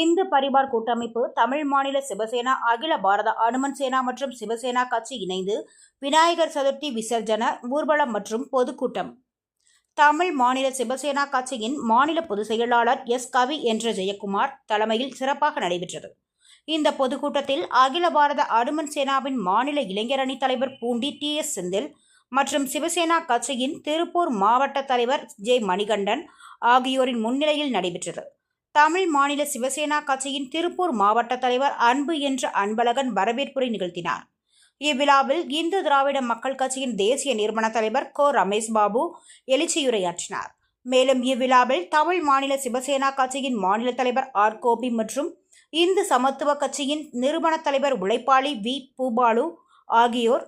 இந்து பரிவார் கூட்டமைப்பு தமிழ் மாநில சிவசேனா அகில பாரத அனுமன் சேனா மற்றும் சிவசேனா கட்சி இணைந்து விநாயகர் சதுர்த்தி விசர்ஜன ஊர்வலம் மற்றும் பொதுக்கூட்டம். தமிழ் மாநில சிவசேனா கட்சியின் மாநில பொதுச் செயலாளர் எஸ். கவி என்ற ஜெயக்குமார் தலைமையில் சிறப்பாக நடைபெற்றது. இந்த பொதுக்கூட்டத்தில் அகில பாரத அனுமன் சேனாவின் மாநில இளைஞரணி தலைவர் பூண்டி டி. எஸ். செந்தில் மற்றும் சிவசேனா கட்சியின் திருப்பூர் மாவட்ட தலைவர் ஜே. மணிகண்டன் ஆகியோரின் முன்னிலையில் நடைபெற்றது. தமிழ் மாநில சிவசேனா கட்சியின் திருப்பூர் மாவட்ட தலைவர் அன்பு என்ற அன்பழகன் வரவேற்புரை நிகழ்த்தினார். இவ்விழாவில் இந்து திராவிட மக்கள் கட்சியின் தேசிய நிறுவன தலைவர் கோ. ரமேஷ் பாபு எழுச்சியுரையாற்றினார். மேலும் இவ்விழாவில் தமிழ் மாநில சிவசேனா கட்சியின் மாநில தலைவர் ஆர். கோபி மற்றும் இந்து சமத்துவ கட்சியின் நிறுவன தலைவர் உழைப்பாளி வி. பூபாலு ஆகியோர்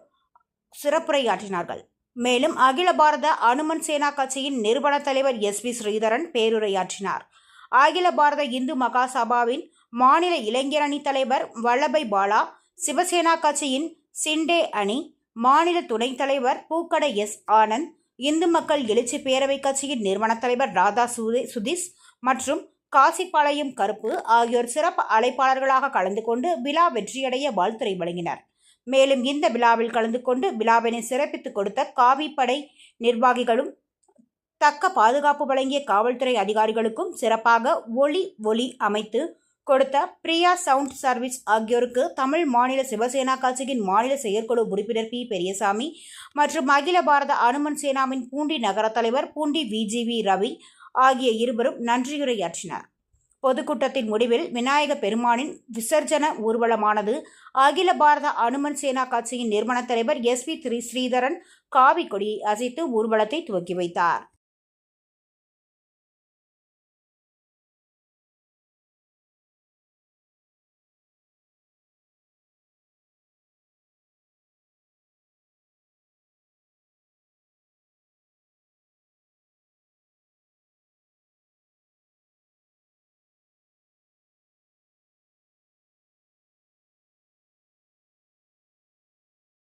சிறப்புரையாற்றினார்கள். மேலும் அகில பாரத அனுமன் சேனா கட்சியின் நிறுவன தலைவர் எஸ். வி. ஸ்ரீதரன் பேருரையாற்றினார். அகில பாரத இந்து மகாசபாவின் மாநில இளைஞரணி தலைவர் வல்லபை பாலா சிவசேனா கட்சியின் சிண்டே அணி மாநில துணைத் தலைவர் பூக்கடை எஸ் ஆனந்த் இந்து மக்கள் எழுச்சி பேரவை கட்சியின் நிறுவனத் தலைவர் ராதா சுதே சுதீஷ் மற்றும் காசிப்பாளையம் கருப்பு ஆகியோர் சிறப்பு அழைப்பாளர்களாக கலந்து கொண்டு விழா வெற்றியடைய வாழ்த்துரை வழங்கினர். மேலும் இந்த விழாவில் கலந்து கொண்டு விழாவினை சிறப்பித்துக் கொடுத்த காவிப்படை நிர்வாகிகளும் தக்க பாதுகாப்பு வழங்கிய காவல்துறை அதிகாரிகளுக்கும் சிறப்பாக ஒளி ஒளி அமைத்து கொடுத்த பிரியா சவுண்ட் சர்வீஸ் ஆகியோருக்கு தமிழ் மாநில சிவசேனா கட்சியின் மாநில செயற்குழு உறுப்பினர் பி. பெரியசாமி மற்றும் அகில பாரத அனுமன் சேனாவின் பூண்டி நகர தலைவர் பூண்டி விஜிவி ரவி ஆகிய இருவரும் நன்றியுரையாற்றினர். பொதுக்கூட்டத்தின் முடிவில் விநாயக பெருமானின் விசர்ஜன ஊர்வலமானது அகில பாரத அனுமன் சேனா கட்சியின் நிறுவன தலைவர் எஸ். வி. திரு. ஸ்ரீதரன் காவி கொடியை அசைத்து ஊர்வலத்தை துவக்கி வைத்தார்.